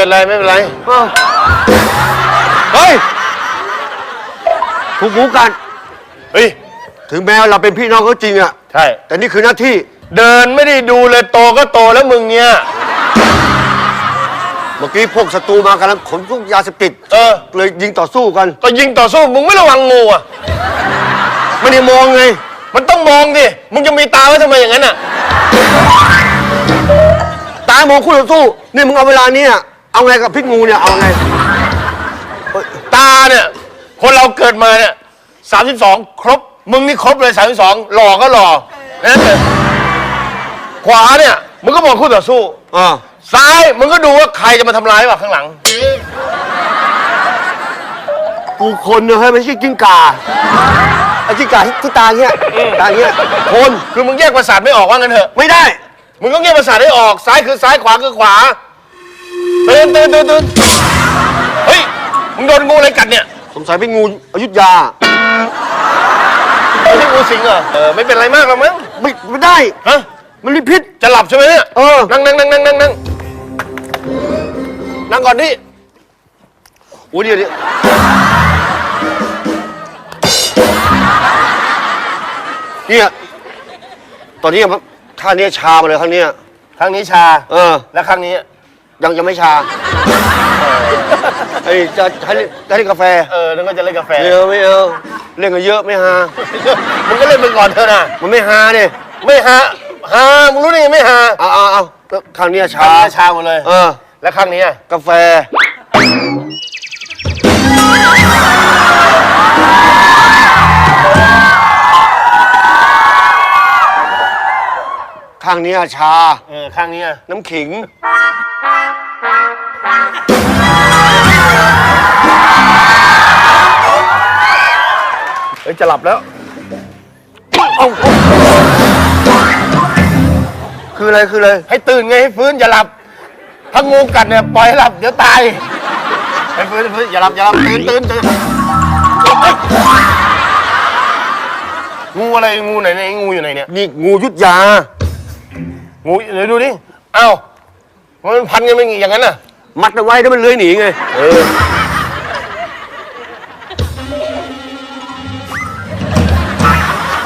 เป็นไรไม่เป็นไร เออเฮ้ย ถูกหูกัน เฮ้ย ถึงแม้เราเป็นพี่น้องเขาจริงอะใช่ แต่นี่คือหน้าที่ เดินไม่ได้ดูเลยโตก็โตแล้วมึงเนี่ย เมื่อกี้พวกศัตรูมากำลังขนพวกยาเสพติด เออ เลยยิงต่อสู้กัน ก็ยิงต่อสู้มึงไม่ระวังงูอะ ไม่ได้มองไง มันต้องมองดิ มึงจะมีตาไว้ทำไมอย่างนั้นอะ ตามองคู่ต่อสู้ นี่มึงเอาเวลานี้อะ เอาไงกับพิษงูเนี่ย เอาไง ตาเนี่ย คนเราเกิดมาเนี่ยสามสิบสองครบ มึงนี่ครบเลยสามสิบสองหล่อก็หล่อนั่นเลยขวาเนี่ย มึงก็มองคู่ต่อสู้อ่า ซ้ายมึงก็ดูว่าใครจะมาทำร้ายว่ะข้างหลัง กูคนเนอะเฮ้ยไม่ใช่กิ้งก่าไอ้กิ้งก่าที่ที่ตาเงี้ย ตาเงี้ย คนคือมึงแยกประสาทไม่ออกว่างั้นเถอะ ไม่ได้ มึงต้องแยกประสาทให้ออก ซ้ายคือซ้ายขวาคือขวา ตื่นตื่นตื่นตื่นเฮ้ย มึงโดนงูอะไรกัดเนี่ย สงสัยเป็นงูอยุธยาไม่ใช่งูสิงเหรอ เออ ไม่เป็นไรมากหรอกมั้ง ไม่ไม่ได้ ฮะ มันมีพิษ จะหลับใช่ไหมเนี่ย เออ นั่งนั่งนั่งนั่งนั่งนั่งนั่งก่อนดิโอ้ยเดี๋ยวเดี๋ยวเนี่ยตอนนี้มันท่านี้ชามาเลยครั้งเนี้ย ครั้งนี้ชา เออ และครั้งนี้ ยังยังไม่ชาไอ้จะให้จะให้กาแฟเออนึกว่าจะเล่นกาแฟไม่เอาไม่เอาเล่นกันเยอะไม่ฮามึงก็เล่นไปก่อนเถอะนะมันไม่ฮาเนี่ยไม่ฮาฮามึงรู้ได้ไงไม่ฮาเอาเอาเอาครั้งเนี้ยครั้ชางนี้ชาหมดเลย เออ และครั้งนี้อะกาแฟข้างเนี้ยชา เออครั้งนี้อะน้ำขิง เฮ้ยจะหลับแล้วเอาเอาคืออะไรคืออะไรให้ตื่นไงให้ฟื้นอย่าหลับ ถ้างูกัดเนี่ยปล่อยให้หลับเดี๋ยวตาย ให้ฟื้นให้ฟื้นอย่าหลับอย่าหลับตื่นตื่นตื่นงูอะไรงูไหนเนี่ยงูอยู่ไหนเนี่ย นี่งูยุทธยา งูเดี๋ยวดูดิ เอ้ามันพันกันไม่อย่างนั้นน่ะ มัดเอาไว้แล้วมันเลื้อยหนีไง เออ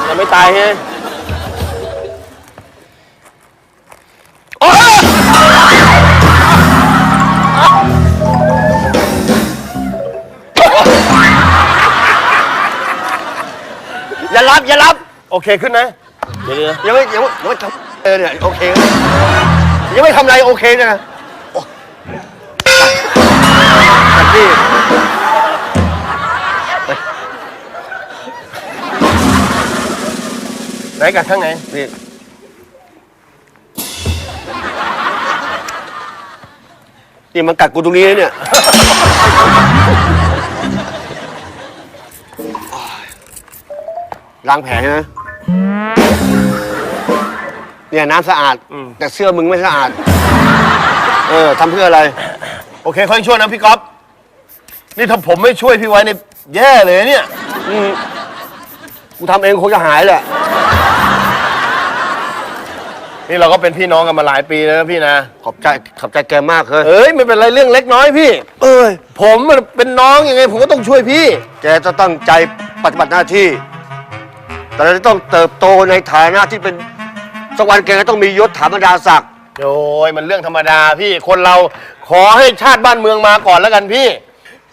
ยังไม่ตายไงโอ๊ยอย่ารับ อย่ารับ โอเคขึ้นนะ เดี๋ยวเดี๋ยวยังไม่ยังไม่ยังไม่ทำเออเนี่ยโอเคยังไม่ทำอะไรโอเคเนี่ยนะ พี่ไหนกัดข้างไหนนี่นี่มันกัดกูตรงนี้เนี่ย ล้างแผลใช่ไหมเนี่ยน้ำสะอาด แต่เสื้อมึงไม่สะอาด เออทำเพื่ออะไร โอเคค่อยช่วยนะพี่ก๊อฟ นี่ถ้าผมไม่ช่วยพี่ไว้เนี่ยแย่เลยเนี่ยอืมกูทำเองคงจะหายแหละ นี่เราก็เป็นพี่น้องกันมาหลายปีแล้วนะพี่นะ ขอบใจขอบใจแกมากเลยเอ้ยไม่เป็นไรเรื่องเล็กน้อยพี่ เอ้ย ผมมันเป็นน้องยังไง ผมก็ต้องช่วยพี่ แกจะตั้งใจปฏิบัติหน้าที่ แต่เราจะต้องเติบโตในฐานะที่เป็นสักวันแกก็ต้องมียศถาบรรดาศักดิ์ โอ้ยมันเรื่องธรรมดาพี่คนเราขอให้ชาติบ้านเมืองมาก่อนแล้วกันพี่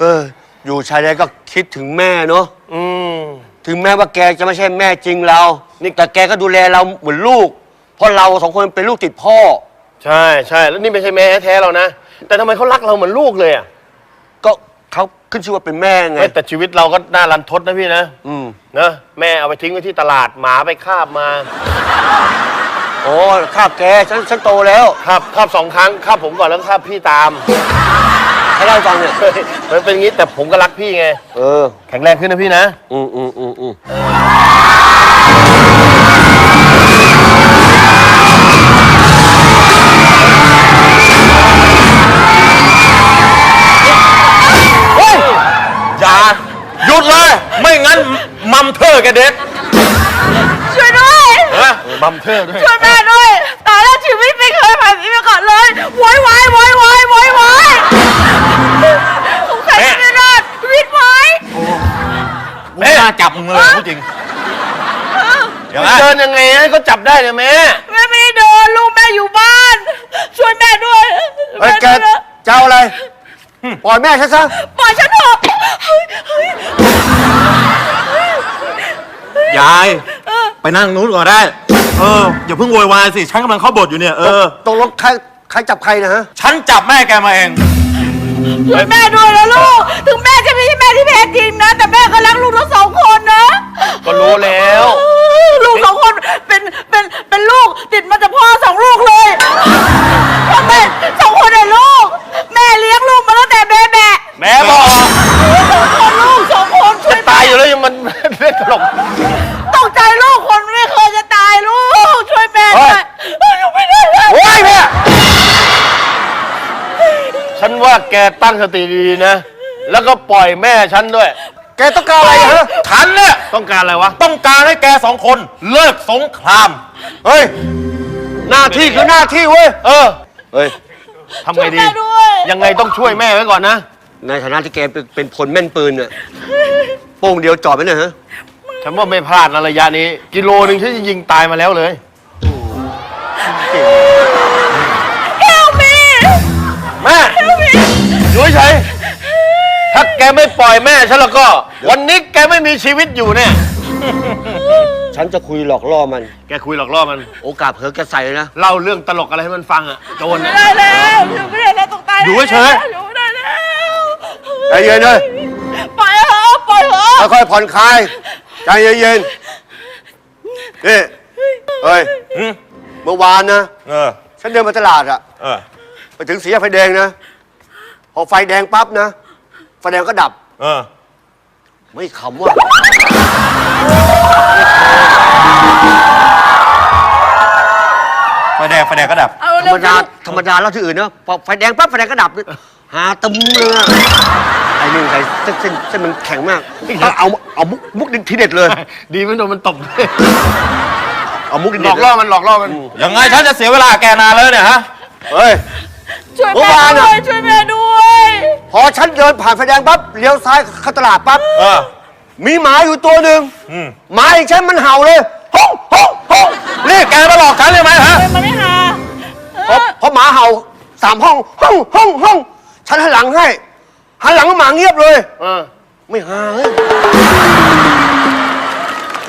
เออ อยู่ชายแดนก็คิดถึงแม่เนาะอืมถึงแม้ว่าแกจะไม่ใช่แม่จริงเรา นี่แต่แกก็ดูแลเราเหมือนลูก เพราะเราสองคนเป็นลูกติดพ่อ ใช่ใช่แล้วนี่ไม่ใช่แม่แท้ๆเรานะ แต่ทำไมเขารักเราเหมือนลูกเลยอะก็เขาขึ้นชื่อว่าเป็นแม่ไง เฮ้ยแต่ชีวิตเราก็น่ารันทดนะพี่นะอืม นะแม่เอาไปทิ้งไว้ที่ตลาดหมาไปคาบมาโอ้ข้าแกฉันฉันโตแล้ว คาบคาบสองครั้งคาบผมก่อนแล้วก็คาบพี่ตาม ให้เล่าให้ฟังเนี่ยเฮ้ยมันเป็นอย่างนี้แต่ผมก็รักพี่ไง เออ แข็งแรงขึ้นนะพี่นะ อืมอืมอืมอืมอย่าหยุดเลย ไม่งั้นมัมเธอร์แกเด็ดช่วยด้วยฮะมัมเธอร์ด้วย ช่วยแม่ด้วย เดี๋ยวนะเดินยังไงให้เขาจับได้เนี่ยแม่แม่ไม่ได้เดินลูกแม่อยู่บ้าน ช่วยแม่ด้วยเฮ้ยแกแม่ด้วยนะจะเอาอะไรปล่อยแม่ฉันซะปล่อยฉันเถอะเฮ้ยเฮ้ยยายไปนั่งนู้นก่อนได้ เอออย่าเพิ่งโวยวายสิฉันกำลังเข้าบทอยู่เนี่ยเออตกลงใครใครจับใครนะฮะฉันจับแม่แกมาเองช่วยแม่ด้วยนะลูกถึงแม่จะไม่ใช่แม่ ที่แท้จริงนะ แต่แม่ก็รักลูกทั้งสองคนนะก็รู้แล้ว ลูกสองคนเป็นเป็นเป็นลูกติดมาจากพ่อสองลูกเลยพ่อแม่สองคนเลยลูก แม่เลี้ยงลูกมาตั้งแต่แม่แม่แม่บอกสองคนลูกสองคนช่วยตายอยู่แล้วยังมัน เล่นตลก ตกใจลูกคนไม่เคยจะตายลูก ช่วยแม่ด้วยอยู่ไม่ได้เลยโอ้ยแม่ฉันว่าแกตั้งสติดีๆนะ แล้วก็ปล่อยแม่ฉันด้วย แกต้องการอะไรฮะ ฉันเนี่ยต้องการอะไรวะ ต้องการให้แกสองคนเลิกสงคราม เฮ้ย หน้าที่คือหน้าที่เว้ย เออ เฮ้ย ทำไงดี ช่วยแม่ด้วย ยังไงต้องช่วยแม่ไว้ก่อนนะ ในฐานะที่แกเป็นเป็นพลแม่นปืนเนี่ยโป้งเดียวจอดไปเนี่ยฮะ ฉันว่าไม่พลาดนะระยะนี้ กิโลหนึ่งฉันจะยิงตายมาแล้วเลยเฮลมีแม่อยู่เฉยๆถ้าแกไม่ปล่อยแม่ฉันแล้วก็ วันนี้แกไม่มีชีวิตอยู่เนี่ย ฉันจะคุยหลอกล่อมัน แกคุยหลอกล่อมัน โอกาสเผลอแกใส่เลยนะ เล่าเรื่องตลกอะไรให้มันฟังอะโจรไม่อะได้แล้วอยู่ไม่ได้แล้วต้องตายอยู่เฉยอยู่ไม่ได้แล้วใจเย็นเลยปล่อยเถอะปล่อยเถอะค่อยๆผ่อนคลายใจเย็นๆนี่เฮ้ยอืมเมื่อวานนะเออ ฉันเดินมาตลาดอะเออ ไปถึงสีแยกไฟแดงนะ พอไฟแดงปั๊บนะ ไฟแดงก็ดับ เออ ไม่ขำว่าไฟแดงไฟแดงก็ดับ เอาธรเร็รวมดาธรรมดาแล้วที่อื่นนะพอไฟแดงปั๊บไฟแดงก็ดับหาตึมเลยอะไอ้นี่ใส่เส้นเส้นเส้นมันแข็งมากต้องเอาเอามุกมุกดินทีเด็ดเลย ดีไม่โดนมันตบเอามุกดินหลเด็อดกล่อมันหลอกล่อมัน ยังไงฉันจะเสียเวลาแกนานเลยเนี่ยฮะ เฮ้ย ช่วยเมื่แม่อวานด้อะวย ช่วยแม่ด้วย พอฉันเดินผ่านไฟแดงปั๊บเลี้ยวซ้ายเข้าตลาดปั๊บเออ มีหมาอยู่ตัวหนึ่งอืม หมาอีกฉันมันเห่าเลยฮ้องฮ้องฮ้องนี่แกมาหลอกฉันเลยไหมฮะ มันไม่หาเอพออพอหมาเห่าสามห้องห้องห้องห้องฉันหันหลังให้หันหลังหมาเงียบเลยเออไม่หาเฮ้ย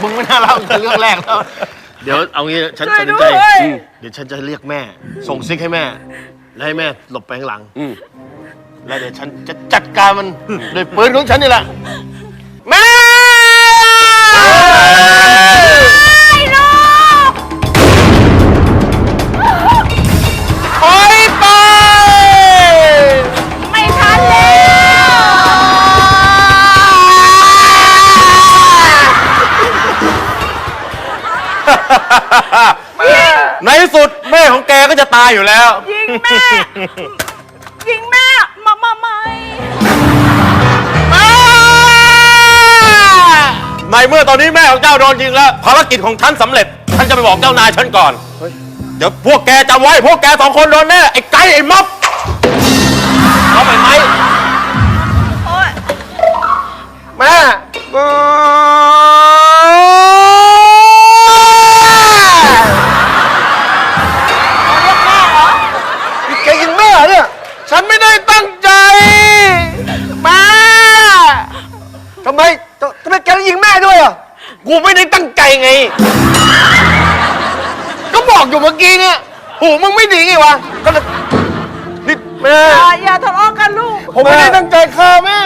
มึงไม่น่าเล่าแต่เรื่องแรกแล้ว เดี๋ยวเอางี้ฉันตัดสินใจอืมเดี๋ยวฉันจะเรียกแม่ ส่งซิกให้แม่ แล้วให้แม่หลบไปข้างหลัง อืมแล้วเดี๋ยวฉันจะจัดการมันด้วยปืนของฉันนี่แหละ แม่ไอ้ลูกถอยไป ไม่ทันแล้วในที่สุดแม่ของแกก็จะตายอยู่แล้ว ยิงแม่ ยิงแม่ มามาไม่ในเมื่อตอนนี้แม่ของเจ้าโดนยิงแล้วภารกิจของฉันสำเร็จฉันจะไปบอกเจ้านายฉันก่อน เดี๋ยวพวกแกจำไว้พวกแกสองคนโดนแน่ไอ้ไก่ไอ้ม็อบเอาไปไหมโอ๊ย แม่ ด้วยอะ กูไม่ได้ตั้งใจไง ก็บอกอยู่เมื่อกี้เนี่ยหูมึงไม่ดีไงวะ ก็เลยนี่แม่ อย่าอย่าทะเลาะกันลูก ผมไม่ได้ตั้งใจฆ่าแม่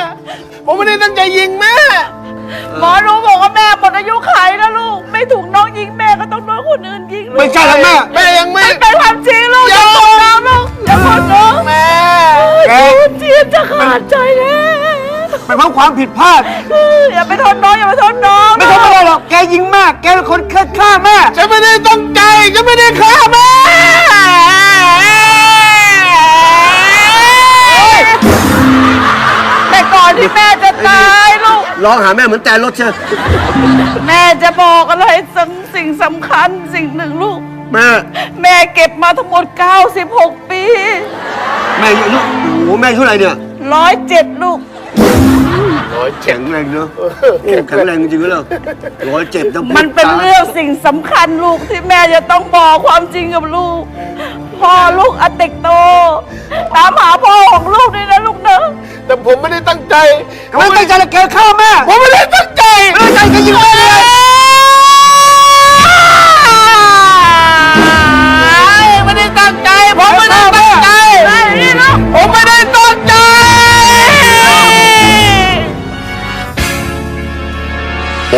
ผมไม่ได้ตั้งใจยิงแม่ หมอรู้บอกว่าแม่หมดอายุไขแล้วลูก ไม่ถูกน้องยิงแม่ก็ต้องโดนคนอื่นยิงลูกไม่ใช่แล้วแม่ แม่ยังไม่มันเป็นความจริงลูกอย่าโกรธน้องลูกอย่าโกรธน้องแม่แกเจียนจะขาดใจแล้ว เป็นเพราะความผิดพลาด อย่าไปโทษน้องอย่าไปโทษน้องไม่ทำอะไรหรอก แกยิงแม่แกเป็นคนฆ่าแม่ ฉันไม่ได้ตั้งใจฉันไม่ได้ฆ่าแม่ แต่ก่อนที่แม่จะตายลูก ร้องหาแม่เหมือนแต่รถเชียวแม่จะบอกอะไรสังสิ่งสำคัญสิ่งหนึ่งลูก แม่ แม่เก็บมาทั้งหมด 96 ปี แม่อายุโอ้โหแม่อายุเท่าไหร่เนี่ยร้อยเจ็ดลูกร้ อยเจ็แข็ดงแรงเนอะโอ้แข็งแรงจริงๆเลยร้อยเจ็บทั้งมันเป็นเรื่องสิ่งสำคัญลูกที่แม่จะต้องบอกความจริงกับลูก พ่อลูกอเด็กโต ตามหาพ่อของลูกด้วยนะลูกเนอะแต่ผมไม่ได้ตั้งใจ ไม่ตั้งใจจะแกฆ่าแม่ผมไม่ได้ตั้งใจ ไม่ตั้งใจจะยิงแม่เลย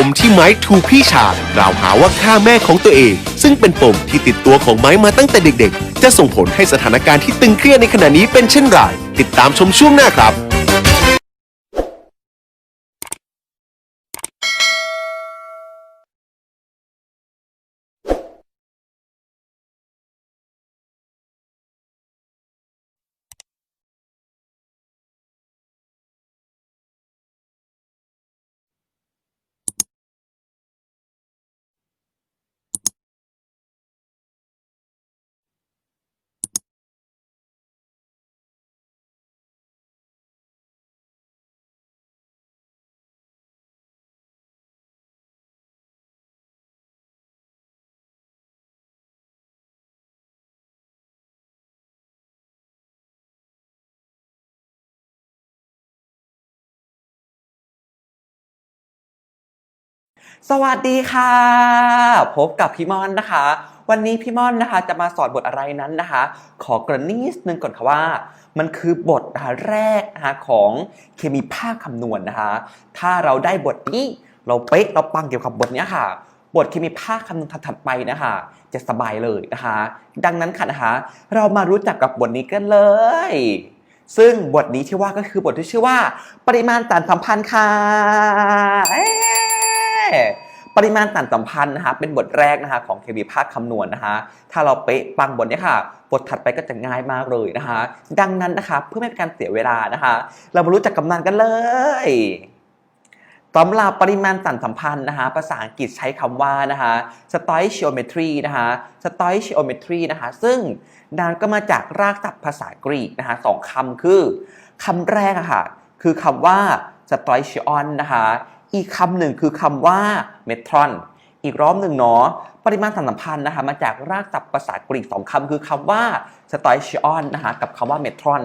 มที่ไม้ถูกพี่ชายกล่าวหาว่าฆ่าแม่ของตัวเอง ซึ่งเป็นปมที่ติดตัวของไม้มาตั้งแต่เด็กๆ จะส่งผลให้สถานการณ์ที่ตึงเครียดในขณะนี้เป็นเช่นไรติดตามชมช่วงหน้าครับ สวัสดีค่ะ พบกับพี่ม่อนนะคะ วันนี้พี่ม่อนนะคะจะมาสอนบทอะไรนั้นนะคะ ขอกระนิดนึงก่อนค่ะว่า มันคือบทนะคะแรกนะคะของเคมีภาคคำนวณนะคะ ถ้าเราได้บทนี้เราเป๊ะเราปังเกี่ยวกับบทนี้ค่ะ บทเคมีภาคคำนวณถัดไปนะคะ จะสบายเลยนะคะ ดังนั้นค่ะนะคะ เรามารู้จักกับบทนี้กันเลย ซึ่งบทนี้ที่ว่าก็คือบทที่ชื่อว่า ปริมาณต่านสัมพันธ์ค่ะ ปริมาณต่านสัมพันธ์นะคะเป็นบทแรกนะคะของเคมีภาคคำนวณนะคะถ้าเราเป๊ะปังบทนี้ค่ะ บทถัดไปก็จะง่ายมากเลยนะคะ ดังนั้นนะคะเพื่อไม่เป็นการเสียเวลานะคะ เรามารู้จักกำนันกันเลยสำหรับปริมาณต่านสัมพันธ์นะคะภาษาอังกฤษใช้คำว่านะคะ stoichiometry นะคะ stoichiometry นะคะ ซึ่งนางก็มาจากรากศัพท์ภาษากรีกนะคะสองคำคือคำแรกอะค่ะ คือคำว่า stoichion นะคะ อีกคำหนึ่งคือคำว่า metron อีกรอบหนึ่งเนาะปริมาณสัมพันธ์นะคะมาจากรากศัพท์ภาษากรีกสองคำคือคำว่า stoichion นะคะกับคำว่า metron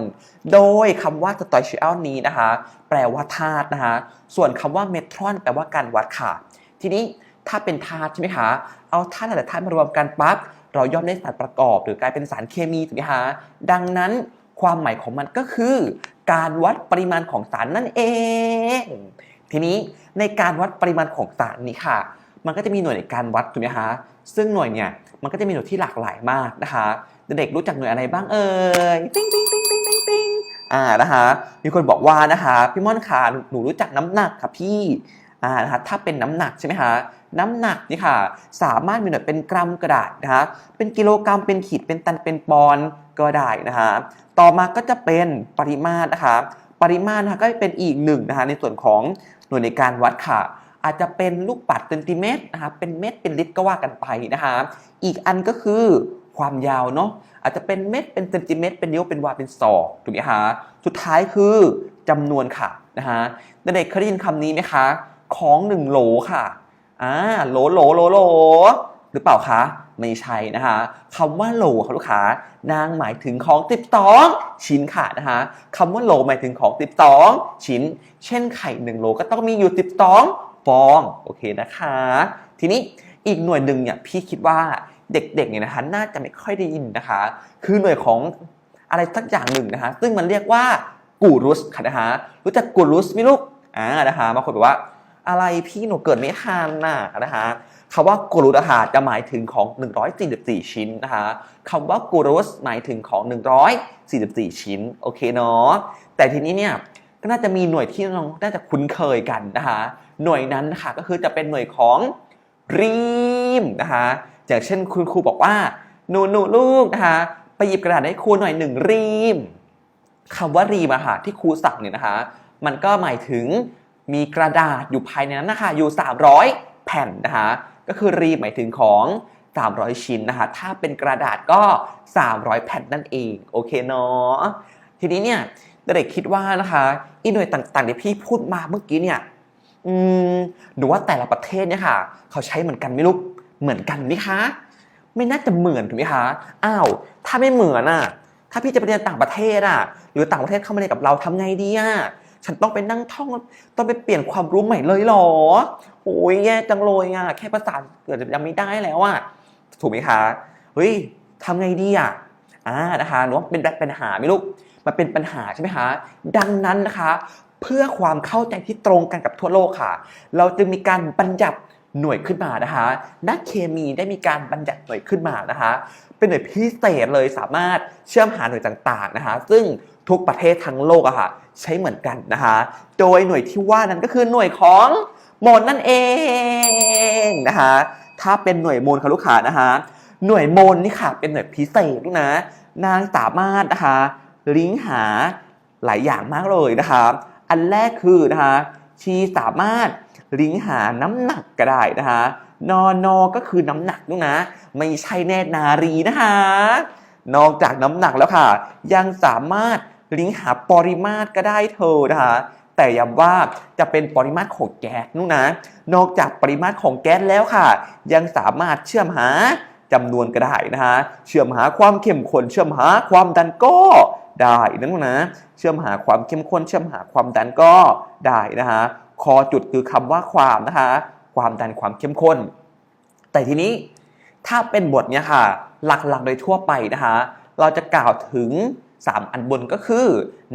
โดยคำว่า stoichion นี้นะคะ แปลว่าธาตุนะคะส่วนคำว่า metron แปลว่าการวัดค่ะ ทีนี้ถ้าเป็นธาตุใช่ไหมคะเอาธาตุแต่ละธาตุมารวมกันปั๊บเราย่อมได้สารประกอบ หรือกลายเป็นสารเคมีถูกไหมคะดังนั้นความหมายของมันก็คือ การวัดปริมาณของสารนั่นเอง ทีนี้ในการวัดปริมาณของสารนี้ค่ะ มันก็จะมีหน่วยในการวัดถูกไหมคะซึ่งหน่วยเนี่ยมันก็จะมีหน่วยที่หลากหลายมากนะคะเด็กรู้จักหน่วยอะไรบ้างเอ่ยติ๊งติ๊งติ๊งติ๊งติ๊งติ๊งอ่านะคะมีคนบอกว่านะคะพี่ม่อนขาหนูรู้จักน้ำหนักค่ะพี่อ่านะคะถ้าเป็นน้ำหนักใช่ไหมคะน้ำหนักนี่ค่ะ สามารถมีหน่วยเป็นกรัมก็ได้นะคะเป็นกิโลกรัมเป็นขีดเป็นตันเป็นปอนก็ได้นะคะต่อมาก็จะเป็นปริมาตรนะคะ ปริมาตรนะคะก็เป็นอีกหนึ่งนะคะในส่วนของ หน่วยในการวัดค่ะ อาจจะเป็นลูกปัดเซนติเมตรนะคะเป็นเม็ดเป็นลิตรก็ว่ากันไปนะคะอีกอันก็คือความยาวเนาะอาจจะเป็นเม็ดเป็นเซนติเมตรเป็นนิ้วเป็นวาเป็นศอกถูกไหมคะสุดท้ายคือจำนวนค่ะนะฮะเด็กเคยได้ยินคำนี้ไหมคะ ของหนึ่งโหลค่ะอ่าโหลโหลโหลโหล หรือเปล่าคะ ไม่ใช่นะคะคำว่าโลค่ะลูกค้านางหมายถึงของ12ชิ้นค่ะนะคะคำว่าโลหมายถึงของ12ชิ้น เช่นไข่หนึ่งโลก็ต้องมีอยู่12ฟองโอเคนะคะ ทีนี้อีกหน่วยหนึ่งเนี่ยพี่คิดว่าเด็กๆเนี่ยนะคะน่าจะไม่ค่อยได้ยินนะคะ คือหน่วยของอะไรสักอย่างหนึ่งนะคะ ซึ่งมันเรียกว่ากูรุสค่ะนะคะรู้จักกูรุสไหมลูกอ่านะคะบางคนบอกว่า อะไรพี่หนูเกิดไม่ทันน่ะนะคะคำว่ากรุสอาหารจะหมายถึงของ 144 ชิ้นนะคะคำว่ากรุสหมายถึงของ 144 ชิ้น โอเคเนาะ แต่ทีนี้เนี่ยก็น่าจะมีหน่วยที่น้องน่าจะคุ้นเคยกันนะคะ หน่วยนั้นนะคะก็คือจะเป็นหน่วยของรีมนะคะอย่างเช่นคุณครูบอกว่าหนูหนูลูกนะคะไปหยิบกระดาษให้ครูหน่อยหนึ่งรีมคำว่ารีมอะค่ะที่ครูสั่งเนี่ยนะคะ มันก็หมายถึง มีกระดาษอยู่ภายในนั้นนะคะอยู่ 300 แผ่นนะคะก็คือรีหมายถึงของ 300 ชิ้นนะคะถ้าเป็นกระดาษก็ 300 แผ่นนั่นเองโอเคเนาะทีนี้เนี่ยเด็กคิดว่านะคะอีหน่วยต่างๆที่พี่พูดมาเมื่อกี้เนี่ยอืมหรือว่าแต่ละประเทศเนี่ยค่ะ เขาใช้เหมือนกันไหมลูกเหมือนกันไหมคะไม่น่าจะเหมือนถูกไหมคะ อ้าว ถ้าไม่เหมือนอะ ถ้าพี่จะไปเรียนต่างประเทศอะ หรือต่างประเทศเข้ามาเรียนกับเราทำไงดีอะ ฉันต้องไปนั่งท่อง ต้องไปเปลี่ยนความรู้ใหม่เลยหรอโอ้ยแย่จังเลยอะแค่ภาษาเกิดยังไม่ได้แล้วอะถูกไหมคะเฮ้ยทำไงดีอะอ่านะคะหนูว่าเป็นปัญหาไหมลูกมันเป็นปัญหาใช่ไหมคะดังนั้นนะคะ เพื่อความเข้าใจที่ตรงกันกับทั่วโลกค่ะ เราจึงมีการบัญญัติหน่วยขึ้นมานะคะ นักเคมีได้มีการบัญญัติหน่วยขึ้นมานะคะ เป็นหน่วยพิเศษเลยสามารถเชื่อมหาหน่วยต่างๆนะคะ ซึ่งทุกประเทศทั้งโลกอะค่ะใช้เหมือนกันนะคะ โดยหน่วยที่ว่านั้นก็คือหน่วยของโมลนั่นเองนะคะถ้าเป็นหน่วยโมลค่ะลูกค้านะคะหน่วยโมลนี่ค่ะเป็นหน่วยพิเศษด้วยนะ นางสามารถนะคะลิงก์หาหลายอย่างมากเลยนะคะ อันแรกคือนะคะชีสามารถลิงก์หาน้ำหนักก็ได้นะคะ นอนอก็คือน้ำหนักด้วยนะ ไม่ใช่แน่นารีนะคะ นอกจากน้ำหนักแล้วค่ะ ยังสามารถลิงก์หาปริมาตรก็ได้เธอนะคะ แต่ย้ำว่าจะเป็นปริมาตรของแก๊สนู่นนะ นอกจากปริมาตรของแก๊สแล้วค่ะ ยังสามารถเชื่อมหาจำนวนก็ได้นะคะ เชื่อมหาความเข้มข้นเชื่อมหาความดันก็ได้นั่นนะ เชื่อมหาความเข้มข้นเชื่อมหาความดันก็ได้นะคะคอจุดคือคำว่าความนะคะ ความดันความเข้มข้น แต่ทีนี้ถ้าเป็นบทเนี้ยค่ะ หลักๆโดยทั่วไปนะคะ เราจะกล่าวถึง 3 อันบนก็คือ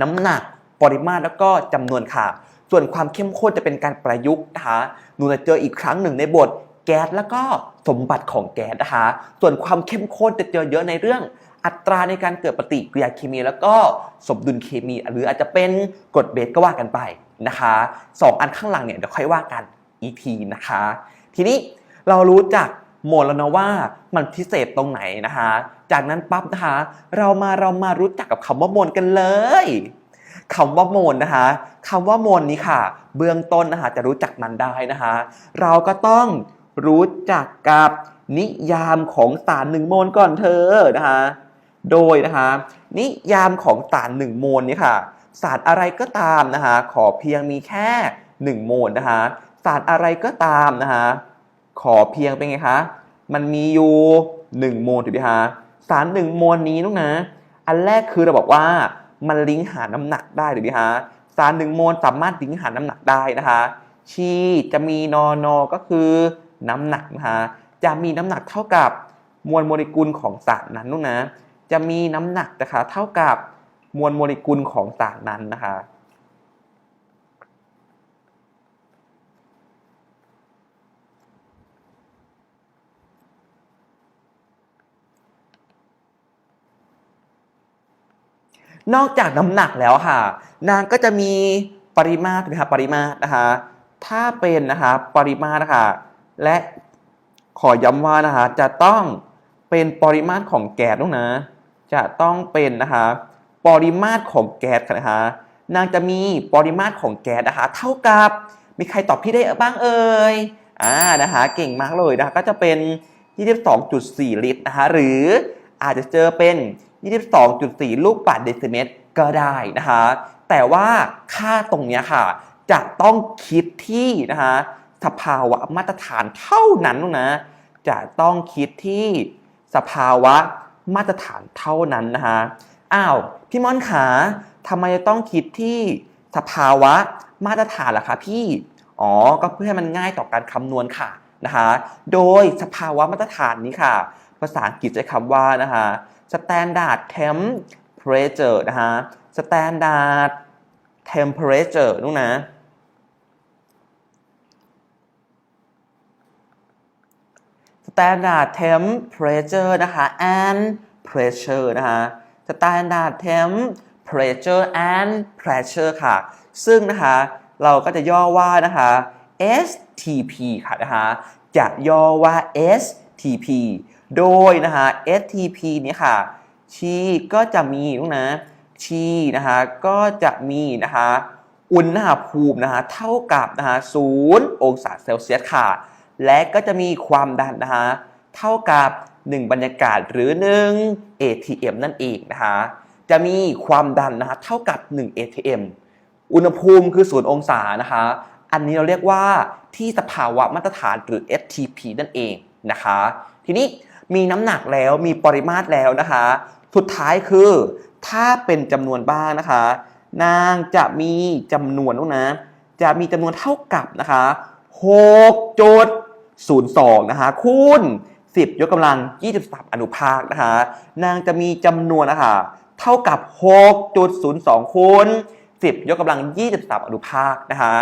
น้ำหนักปริมาตรแล้วก็จำนวนค่ะ ส่วนความเข้มข้นจะเป็นการประยุกต์นะคะหนูจะเจออีกครั้งหนึ่งในบทแก๊สแล้วก็สมบัติของแก๊สนะคะส่วนความเข้มข้นจะเจอเยอะในเรื่องอัตราในการเกิดปฏิกิริยาเคมีแล้วก็สมดุลเคมี หรืออาจจะเป็นกรดเบสก็ว่ากันไปนะคะสองอันข้างหลังเนี่ยเดี๋ยวค่อยว่ากัน อีกทีนะคะ ทีนี้เรารู้จักโมลแล้วนะว่ามันพิเศษตรงไหนนะคะ จากนั้นปั๊บนะคะ เรามาเรามารู้จักกับคำว่าโมลกันเลยคำว่าโมลนะคะคำว่าโมลนี้ค่ะ เบื้องต้นนะคะจะรู้จักมันได้นะคะ เราก็ต้องรู้จักกับนิยามของสารหนึ่งโมลก่อนเธอนะคะ โดยนะคะ นิยามของสารหนึ่งโมลนี้ค่ะ สารอะไรก็ตามนะคะ ขอเพียงมีแค่ 1 โมลนะคะ สารอะไรก็ตามนะคะขอเพียงเป็นไงคะ มันมีอยู่ 1 โมลถูกไหมคะสาร 1 โมลนี้ลูกนะ อันแรกคือเราบอกว่ามันลิงก์หาน้ำหนักได้ถูกไหมคะสาร 1 โมลสามารถลิงก์หาน้ำหนักได้นะคะชีจะมีนอนอก็คือน้ำหนักนะคะจะมีน้ำหนักเท่ากับมวลโมเลกุลของสารนั้นลูกนะ จะมีน้ำหนักนะคะเท่ากับมวลโมเลกุลของสารนั้นนะคะ นอกจากน้ำหนักแล้วค่ะ นางก็จะมีปริมาตรนะคะปริมาตรนะคะ ถ้าเป็นนะคะปริมาตรนะคะและขอย้ำว่านะคะจะต้องเป็นปริมาตรของแก๊สด้วยนะ จะต้องเป็นนะคะปริมาตรของแก๊สนะคะนางจะมีปริมาตรของแก๊สนะคะ เท่ากับมีใครตอบพี่ได้บ้างเอ่ยอ่านะคะเก่งมากเลยนะคะก็จะเป็น 22.4 ลิตรนะคะหรืออาจจะเจอเป็น 22.4 ลูกบาศก์เดซิเมตรก็ได้นะคะ แต่ว่าค่าตรงเนี้ยค่ะ จะต้องคิดที่นะคะสภาวะมาตรฐานเท่านั้นนะ จะต้องคิดที่สภาวะมาตรฐานเท่านั้นนะคะอ้าวพี่ม่อนขาทำไมจะต้องคิดที่สภาวะมาตรฐานล่ะคะพี่ อ๋อ ก็เพื่อให้มันง่ายต่อการคำนวณค่ะนะคะ โดยสภาวะมาตรฐานนี้ค่ะ ภาษาอังกฤษใช้คำว่านะคะ standard temperature นะคะ standard temperature นู่นนะ standard temperature นะคะ and pressure นะคะ standard temperature and pressure ค่ะ ซึ่งนะคะ เราก็จะย่อว่านะคะ STP ค่ะนะคะ จะย่อว่า STP โดยนะคะ STP นี้ค่ะ ชีก็จะมีลูกนะ ชีนะคะก็จะมีนะคะอุณหภูมินะคะเท่ากับนะคะ0องศาเซลเซียสค่ะ และก็จะมีความดันนะคะเท่ากับ 1 บรรยากาศหรือ 1 ATM นั่นเองนะคะจะมีความดันนะคะเท่ากับ 1 atm อุณหภูมิคือ0องศานะคะ อันนี้เราเรียกว่าที่สภาวะมาตรฐานหรือ STP นั่นเองนะคะ ทีนี้ มีน้ำหนักแล้วมีปริมาตรแล้วนะคะ สุดท้ายคือถ้าเป็นจำนวนบ้างนะคะ นางจะมีจำนวนนะ จะมีจำนวนเท่ากับนะคะ6จุด02 นะคะ คูณ 10 ยกกำลัง 23 อนุภาคนะคะ นางจะมีจำนวนนะคะ เท่ากับ 6.02 คูณ 10 ยกกำลัง 23 อนุภาคนะคะ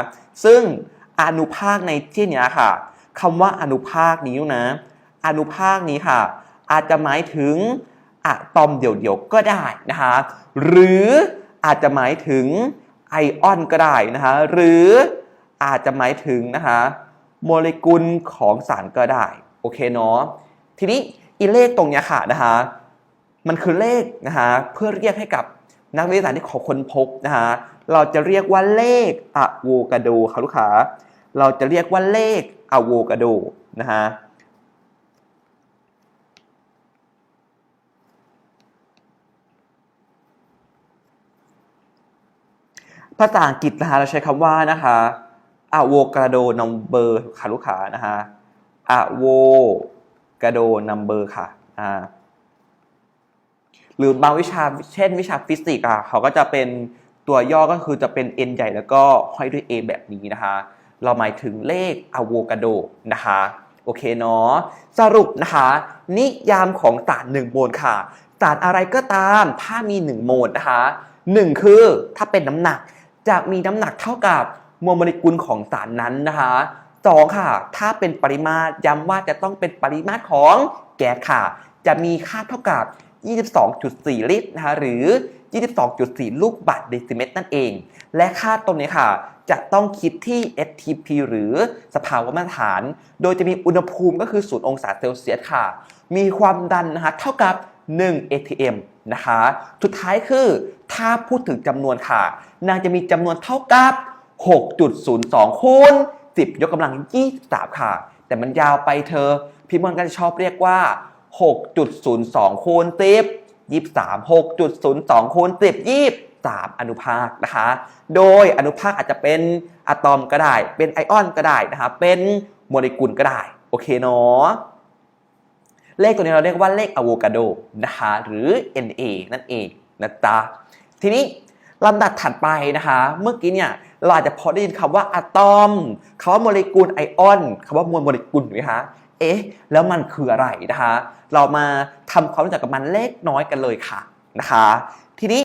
ซึ่งอนุภาคในที่นี้ค่ะคำว่าอนุภาคนี้นะ อนุภาคนี้ค่ะ อาจจะหมายถึงอะตอมเดี่ยวๆก็ได้นะคะหรืออาจจะหมายถึงไอออนก็ได้นะคะหรืออาจจะหมายถึงนะคะโมเลกุลของสารก็ได้โอเคเนาะทีนี้อีเลขตรงเนี้ยค่ะนะคะมันคือเลขนะคะเพื่อเรียกให้กับนักวิทยาศาสตร์ที่ขาค้นพบนะคะเราจะเรียกว่าเลขอะโวกาโดค่ะลูกค้าเราจะเรียกว่าเลขอะโวกาโดนะฮะ ภาษาอังกฤษนะคะเราใช้คำว่านะคะ avocado number ค่ะลูกค้านะคะ avocado number ค่ะอ่าหรือบางวิชาเช่นวิชาฟิสิกส์อะเขาก็จะเป็นตัวย่อก็คือจะเป็น n ใหญ่แล้วก็ห้อยด้วย a แบบนี้นะคะ เราหมายถึงเลข avocado นะคะ โอเคเนาะสรุปนะคะ นิยามของสาร1โมลค่ะสารอะไรก็ตามถ้ามี1โมลนะคะ1คือถ้าเป็นน้ำหนัก จะมีน้ำหนักเท่ากับมวลโมเลกุลของสารนั้นนะคะสองค่ะ ถ้าเป็นปริมาตรย้ำว่าจะต้องเป็นปริมาตรของแก๊สค่ะ จะมีค่าเท่ากับ 22.4 ลิตรนะคะหรือ 22.4 ลูกบาศก์เดซิเมตรนั่นเอง และค่าตรงนี้ค่ะ จะต้องคิดที่ STP หรือสภาวะมาตรฐาน โดยจะมีอุณหภูมิก็คือ 0 องศาเซลเซียสค่ะ มีความดันนะคะเท่ากับ 1 atm นะคะสุดท้ายคือถ้าพูดถึงจำนวนค่ะ นางจะมีจำนวนเท่ากับ 6.02 คูณ 10 ยกกำลัง 23 ค่ะ แต่มันยาวไปเธอ พี่มอนก็จะชอบเรียกว่า 6.02 คูณ 10 23 6.02 คูณ 10 23 อนุภาคนะคะ โดยอนุภาคอาจจะเป็นอะตอมก็ได้ เป็นไอออนก็ได้นะคะ เป็นโมเลกุลก็ได้ โอเคเนาะ เลขตัวนี้เราเรียกว่าเลขอะโวคาโดนะคะหรือ Na นั่นเองนะจ๊ะทีนี้ลำดับถัดไปนะคะ เมื่อกี้เนี่ยเราอาจจะพอได้ยินคำว่าอะตอมคำว่าโมเลกุลไอออนคำว่ามวลโมเลกุลถูกไหมคะเอ๊ะแล้วมันคืออะไรนะคะ เรามาทำความรู้จักกับมันเล็กน้อยกันเลยค่ะนะคะ ทีนี้